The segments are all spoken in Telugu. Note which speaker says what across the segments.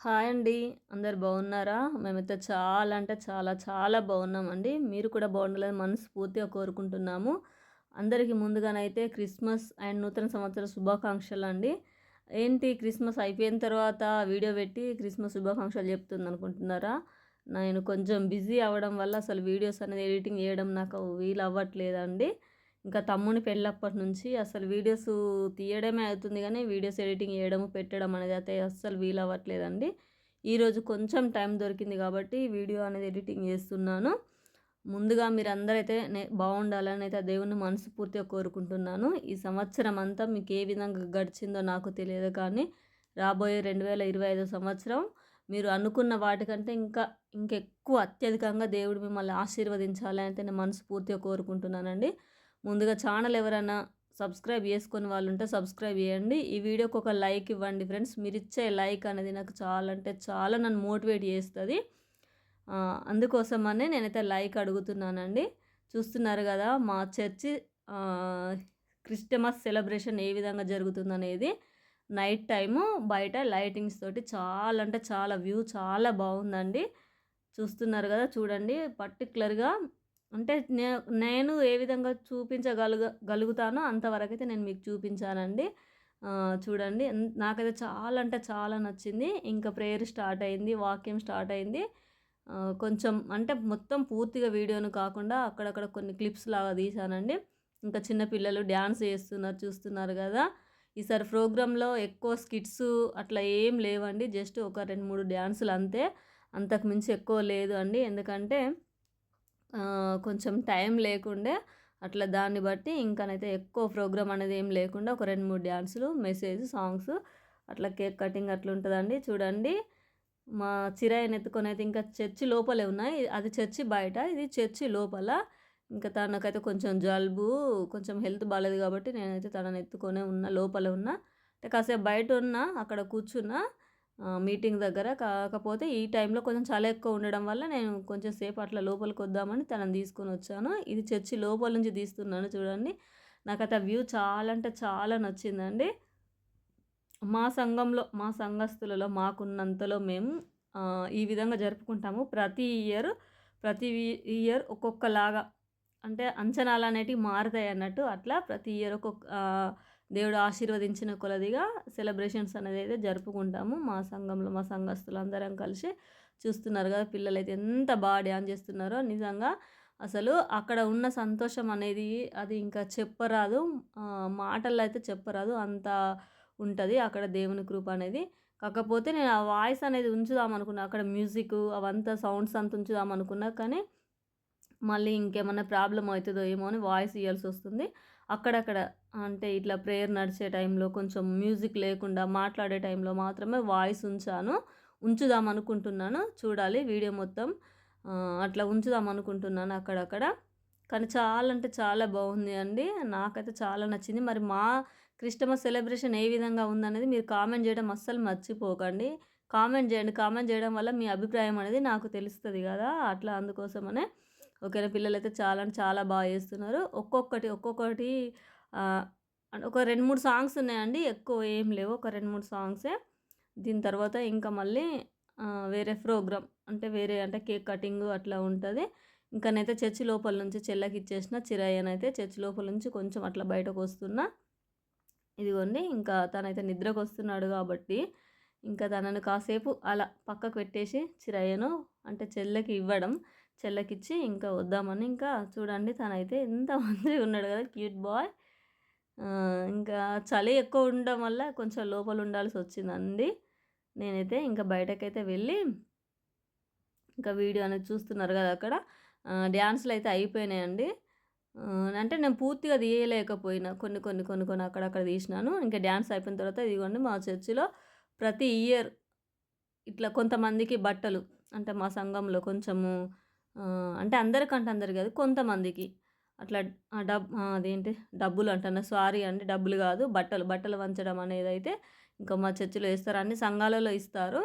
Speaker 1: హాయ్ అండి. అందరు బాగున్నారా? మేమైతే చాలా అంటే చాలా చాలా బాగున్నామండి. మీరు కూడా బాగుండాలని మనస్ఫూర్తిగా కోరుకుంటున్నాము. అందరికీ ముందుగానైతే క్రిస్మస్ అండ్ నూతన సంవత్సర శుభాకాంక్షలు అండి ఏంటి? క్రిస్మస్ అయిపోయిన తర్వాత వీడియో పెట్టి క్రిస్మస్ శుభాకాంక్షలు చెప్తుంది అనుకుంటున్నారా నేను కొంచెం బిజీ అవ్వడం వల్ల అసలు వీడియోస్ అనేది ఎడిటింగ్ చేయడం నాకు వీలు అవ్వట్లేదండి ఇంకా తమ్ముని పెళ్ళప్పటి నుంచి అసలు వీడియోస్ తీయడమే అవుతుంది కానీ వీడియోస్ ఎడిటింగ్ చేయడం పెట్టడం అనేది అయితే అస్సలు వీలు అవ్వట్లేదండి ఈరోజు కొంచెం టైం దొరికింది కాబట్టి వీడియో అనేది ఎడిటింగ్ చేస్తున్నాను. ముందుగా మీరు అందరైతే నే బాగుండాలని అయితే దేవుని మనస్ఫూర్తిగా కోరుకుంటున్నాను. ఈ సంవత్సరం అంతా మీకు ఏ విధంగా గడిచిందో నాకు తెలియదు కానీ రాబోయే రెండు వేల ఇరవై ఐదో సంవత్సరం మీరు అనుకున్న వాటికంటే ఇంకా ఇంకెక్కువ అత్యధికంగా దేవుడు మిమ్మల్ని ఆశీర్వదించాలని అయితే నేను మనస్ఫూర్తిగా కోరుకుంటున్నానండి. ముందుగా ఛానల్ ఎవరైనా సబ్స్క్రైబ్ చేసుకుని వాళ్ళు ఉంటే సబ్స్క్రైబ్ చేయండి. ఈ వీడియోకి ఒక లైక్ ఇవ్వండి ఫ్రెండ్స్. మీరు ఇచ్చే లైక్ అనేది నాకు చాలా అంటే చాలా నన్ను మోటివేట్ చేస్తుంది. అందుకోసమనే నేనైతే లైక్ అడుగుతున్నానండి. చూస్తున్నారు కదా మా చర్చి క్రిస్టమస్ సెలబ్రేషన్ ఏ విధంగా జరుగుతుందనేది. నైట్ టైము బయట లైటింగ్స్ తోటి చాలా అంటే చాలా వ్యూ చాలా బాగుందండి. చూస్తున్నారు కదా చూడండి. పర్టికులర్గా అంటే నేను ఏ విధంగా చూపించగలుగ గలుగుతానో అంతవరకు అయితే నేను మీకు చూపించానండి. చూడండి. నాకైతే చాలా అంటే చాలా నచ్చింది. ఇంకా ప్రేయర్ స్టార్ట్ అయింది వాక్యం స్టార్ట్ అయింది. కొంచెం అంటే మొత్తం పూర్తిగా వీడియోను కాకుండా అక్కడక్కడ కొన్ని క్లిప్స్ లాగా తీశానండి. ఇంకా చిన్నపిల్లలు డ్యాన్స్ చేస్తున్నారు చూస్తున్నారు కదా. ఈసారి ప్రోగ్రాంలో ఎక్కువ స్కిట్స్ అట్లా ఏం లేవండి. జస్ట్ ఒక రెండు మూడు డ్యాన్సులు అంతే. అంతకు మించి ఎక్కువ లేదు అండి. ఎందుకంటే కొంచెం టైం లేకుండే అట్లా దాన్ని బట్టి ఇంకానైతే ఎక్కువ ప్రోగ్రామ్ అనేది ఏం లేకుండా ఒక రెండు మూడు డ్యాన్సులు మెసేజ్ సాంగ్స్ అట్లా కేక్ కటింగ్ అట్లా ఉంటుందండి. చూడండి మా చిరాయిని ఎత్తుకొని అయితే ఇంకా చర్చి లోపలే ఉన్నాయి. అది చర్చి బయట ఇది చర్చి లోపల. ఇంకా తనకైతే కొంచెం జలుబు కొంచెం హెల్త్ బాగాలేదు కాబట్టి నేనైతే తనని ఎత్తుకొనే ఉన్నా లోపల ఉన్నా. అంటే కాసేపు బయట ఉన్నా అక్కడ కూర్చున్నా మీటింగ్ దగ్గర కాకపోతే ఈ టైంలో కొంచెం చాలా ఎక్కువ ఉండడం వల్ల నేను కొంచెం సేపు అట్లా లోపలికి వద్దామని తనని తీసుకొని వచ్చాను. ఇది చర్చి లోపల నుంచి తీస్తున్నాను చూడండి. నాకు అయితే వ్యూ చాలా అంటే చాలా నచ్చిందండి. మా సంఘంలో మా సంఘస్థులలో మాకున్నంతలో మేము ఈ విధంగా జరుపుకుంటాము. ప్రతి ఇయర్ ప్రతి ఇయర్ ఒక్కొక్కలాగా అంటే అంచనాలు అనేటివి మారుతాయి అన్నట్టు అట్లా ప్రతి ఇయర్ ఒక్కొక్క దేవుడు ఆశీర్వదించిన కొలదిగా సెలబ్రేషన్స్ అనేది అయితే జరుపుకుంటాము. మా సంఘంలో మా సంఘస్తులు అందరం కలిసి చూస్తున్నారు కదా పిల్లలు అయితే ఎంత బాగా డ్యాన్స్ చేస్తున్నారో. నిజంగా అసలు అక్కడ ఉన్న సంతోషం అనేది అది ఇంకా చెప్పరాదు. మాటల్లో అయితే చెప్పరాదు. అంత ఉంటుంది అక్కడ దేవుని కృప అనేది. కాకపోతే నేను ఆ వాయిస్ అనేది ఉంచుదాం అనుకున్నా. అక్కడ మ్యూజిక్ అవంతా సౌండ్స్ అంత ఉంచుదాం అనుకున్నా. కానీ మళ్ళీ ఇంకేమన్నా ప్రాబ్లం అవుతుందో ఏమో అని వాయిస్ ఇవ్వాల్సి వస్తుంది. అక్కడక్కడ అంటే ఇట్లా ప్రేయర్ నడిచే టైంలో కొంచెం మ్యూజిక్ లేకుండా మాట్లాడే టైంలో మాత్రమే వాయిస్ ఉంచాను. ఉంచుదాం అనుకుంటున్నాను. చూడాలి వీడియో మొత్తం. అట్లా ఉంచుదాం అనుకుంటున్నాను అక్కడక్కడ. కానీ చాలా అంటే చాలా బాగుంది అండి. నాకైతే చాలా నచ్చింది. మరి మా క్రిస్టమస్ సెలబ్రేషన్ ఏ విధంగా ఉందనేది మీరు కామెంట్ చేయడం అస్సలు మర్చిపోకండి. కామెంట్ చేయండి. కామెంట్ చేయడం వల్ల మీ అభిప్రాయం అనేది నాకు తెలుస్తుంది కదా. అట్లా అందుకోసమనే. ఓకేనా? పిల్లలు అయితే చాలా చాలా బాగా చేస్తున్నారు. ఒక్కొక్కటి ఒక్కొక్కటి ఒక రెండు మూడు సాంగ్స్ ఉన్నాయండి. ఎక్కువ ఏం లేవు. ఒక రెండు మూడు సాంగ్సే. దీని తర్వాత ఇంకా మళ్ళీ వేరే ప్రోగ్రామ్ అంటే వేరే అంటే కేక్ కటింగ్ అట్లా ఉంటుంది. ఇంకానైతే చర్చి లోపల నుంచి చెల్లకి ఇచ్చేసిన చిరాయనైతే చర్చి లోపల నుంచి కొంచెం అట్లా బయటకు వస్తున్నా. ఇదిగోండి. ఇంకా తనైతే నిద్రకు వస్తున్నాడు కాబట్టి ఇంకా తనను కాసేపు అలా పక్కకు పెట్టేసి చిరయ్యను అంటే చెల్లెకి ఇవ్వడం చెల్లకిచ్చి ఇంకా వద్దామని ఇంకా చూడండి తనైతే ఎంత మంది ఉన్నాడు కదా క్యూట్ బాయ్. ఇంకా చలి ఎక్కువ ఉండడం వల్ల కొంచెం లోపల ఉండాల్సి వచ్చిందండి. నేనైతే ఇంకా బయటకైతే వెళ్ళి ఇంకా వీడియో అనేది చూస్తున్నారు కదా అక్కడ. డ్యాన్స్లు అయితే అయిపోయినాయండి. అంటే నేను పూర్తిగా తీయలేకపోయినా. కొన్ని కొన్ని కొన్ని కొన్ని అక్కడక్కడ తీసినాను. ఇంకా డ్యాన్స్ అయిపోయిన తర్వాత ఇదిగోండి మా చర్చిలో ప్రతి ఇయర్ ఇట్లా కొంతమందికి బట్టలు అంటే మా సంఘంలో కొంచెము అంటే అందరికంటే అందరు కాదు కొంతమందికి అట్లా డబ్ అదేంటి డబ్బులు అంటున్నా సారీ అండి డబ్బులు కాదు బట్టలు బట్టలు వంచడం అనేది అయితే ఇంకా మా చర్చిలో ఇస్తారు అన్ని సంఘాలలో ఇస్తారు.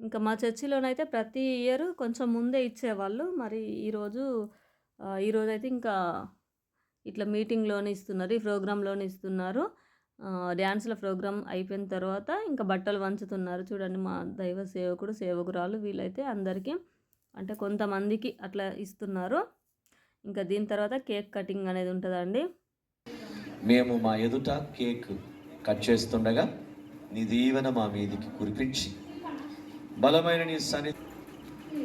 Speaker 1: ఇంకా మా చర్చిలోనైతే ప్రతి ఇయర్ కొంచెం ముందే ఇచ్చేవాళ్ళు మరి ఈరోజు ఈరోజు అయితే ఇంకా ఇట్లా మీటింగ్లోనే ఇస్తున్నారు ఈ ప్రోగ్రాంలోనే ఇస్తున్నారు. డ్యాన్స్ల ప్రోగ్రామ్ అయిపోయిన తర్వాత ఇంకా బట్టలు వంచుతున్నారు. చూడండి మా దైవ సేవకుడు సేవకురాలు వీళ్ళైతే అందరికీ అంటే కొంతమందికి అట్లా ఇస్తున్నారు. ఇంకా దీని తర్వాత కేక్ కటింగ్ అనేది ఉంటుందండి.
Speaker 2: మేము మా ఎదుట కేక్ కట్ చేస్తుండగా నీ దీవెన మా మీదికి కురిపించి బలమైన నీ సన్ని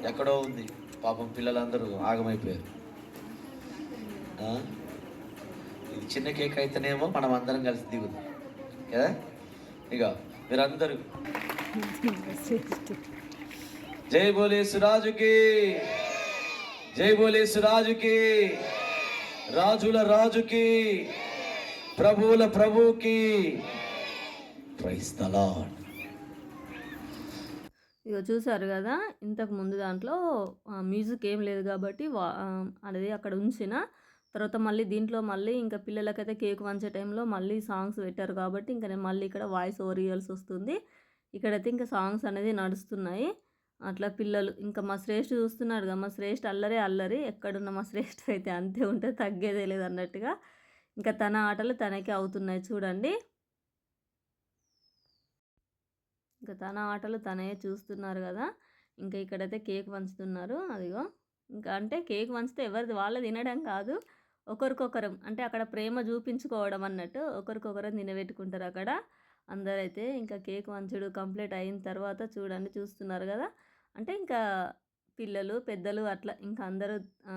Speaker 2: ఎక్కడో ఉంది. పాపం పిల్లలందరూ ఆగమైపోయారు. ఆ? ఇది చిన్న కేక్ అయితేనేమో మనం అందరం కలిసి దిగుదాం. కదా? ఇక మీరందరూ. జై బోలే సురాజుకి జై బోలే రాజుకి రాజుల రాజుకి. ప్రభువుల ప్రభువుకి.
Speaker 1: ఇక చూసారు కదా ఇంతకు ముందు దాంట్లో మ్యూజిక్ ఏం లేదు కాబట్టి వా అనేది అక్కడ ఉంచిన. తర్వాత మళ్ళీ దీంట్లో మళ్ళీ ఇంకా పిల్లలకైతే కేక్ వంచే టైంలో మళ్ళీ సాంగ్స్ పెట్టారు కాబట్టి ఇంకా నేను మళ్ళీ ఇక్కడ వాయిస్ ఓవర్ ఇవ్వాల్సి వస్తుంది. ఇక్కడైతే ఇంకా సాంగ్స్ అనేది నడుస్తున్నాయి. అట్లా పిల్లలు. ఇంకా మా శ్రేష్ఠ చూస్తున్నాడు కదా మా శ్రేష్ఠ అల్లరే అల్లరి. ఎక్కడున్న మా శ్రేష్ఠ అయితే అంతే ఉంటే తగ్గేదే లేదు అన్నట్టుగా. ఇంకా తన ఆటలు తనకే అవుతున్నాయి చూడండి. ఇంకా తన ఆటలు తనే చూస్తున్నారు కదా. ఇంకా ఇక్కడైతే కేక్ పంచుతున్నారు అదిగో. ఇంకా అంటే కేక్ పంచితే ఎవరిది? వాళ్ళు తినడం కాదు. ఒకరికొకరం అంటే అక్కడ ప్రేమ చూపించుకోవడం అన్నట్టు ఒకరికొకరం తినబెట్టుకుంటారు అక్కడ. అందరైతే ఇంకా కేక్ వంచుడు కంప్లీట్ అయిన తర్వాత చూడండి చూస్తున్నారు కదా. అంటే ఇంకా పిల్లలు పెద్దలు అట్లా ఇంకా అందరూ ఆ,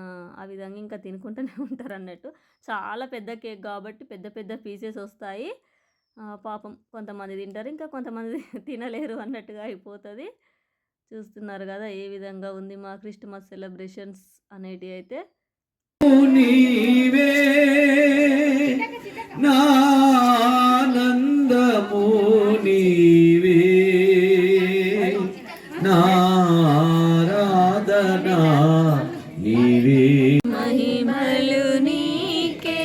Speaker 1: విధంగా ఇంకా తినుకుంటూనే ఉంటారు అన్నట్టు చాలా పెద్ద కేక్ కాబట్టి పెద్ద పెద్ద పీసెస్ వస్తాయి. పాపం కొంతమంది తింటారు. ఇంకా కొంతమంది తినలేరు అన్నట్టుగా అయిపోతుంది. చూస్తున్నారు కదా ఏ విధంగా ఉంది మా క్రిస్టమస్ సెలబ్రేషన్స్ అనేటివి అయితే.
Speaker 2: నానందము నీవే నీవే
Speaker 1: మహిమలు నీకే.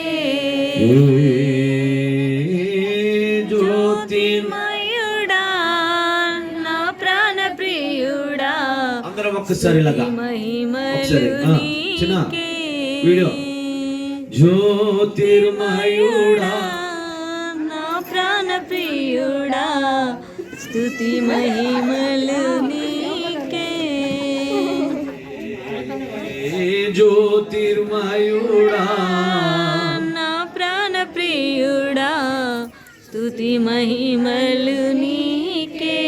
Speaker 1: నా ప్రాణ ప్రియుడా
Speaker 2: అందరం ఒక్కసారి ఇలాగా.
Speaker 1: మహిమలు
Speaker 2: ఒకసారి, ఆ, చిన్న
Speaker 1: నీకే.
Speaker 2: వీడియో. జ్యోతిర్మయుడా
Speaker 1: నా ప్రాణ ప్రియుడా స్తుతి మహిమలు
Speaker 2: జ్యోతిర్మయుడా.
Speaker 1: నా ప్రాణ ప్రియుడా స్తుతి మహిమలు నీకే.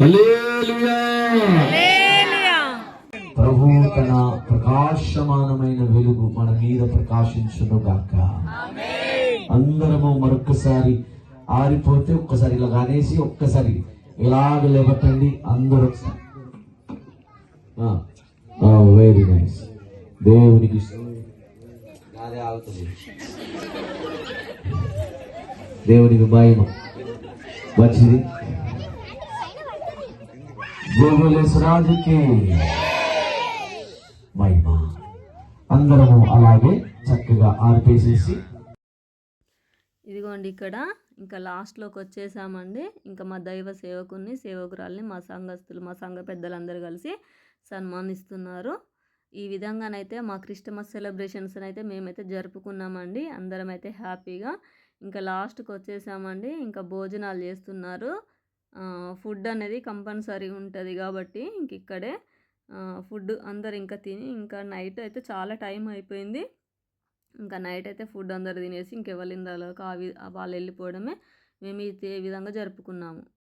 Speaker 2: హల్లెలూయా.
Speaker 1: హల్లెలూయా.
Speaker 2: ప్రభు తన ప్రకాశమానమైన వెలుగు మన మీద ప్రకాశించును గాక అందరము మరొక్కసారి ఆరిపోతే ఒక్కసారి ఇలా అనేసి ఒక్కసారి ఇలాగ లేవటండి అందరూ వెరీ నైస్ దేవునికి ఆగుతుంది. దేవునికి భయం మంచిది. మహిమ. అందరము అలాగే చక్కగా ఆర్పేసేసి
Speaker 1: ఇదిగోండి ఇక్కడ. ఇంకా లాస్ట్లోకి వచ్చేసామండి. ఇంకా మా దైవ సేవకుని సేవకురాల్ని మా సంఘస్థులు మా సంఘ పెద్దలందరూ కలిసి సన్మానిస్తున్నారు. ఈ విధంగానైతే మా క్రిస్టమస్ సెలబ్రేషన్స్ అయితే మేమైతే జరుపుకున్నామండి. అందరం అయితే హ్యాపీగా. ఇంకా లాస్ట్కి వచ్చేసామండి ఇంకా భోజనాలు చేస్తున్నారు. ఫుడ్ అనేది కంపల్సరీ ఉంటుంది కాబట్టి ఇంక ఇక్కడే. ఫుడ్ అందరు ఇంకా తిని ఇంకా నైట్ అయితే చాలా టైం అయిపోయింది. ఇంకా నైట్ అయితే ఫుడ్ అందరు తినేసి ఇంకెవరి ఇందాలకు ఆ వాళ్ళు వెళ్ళిపోవడమే. మేము ఇది ఈ విధంగా జరుపుకున్నాము.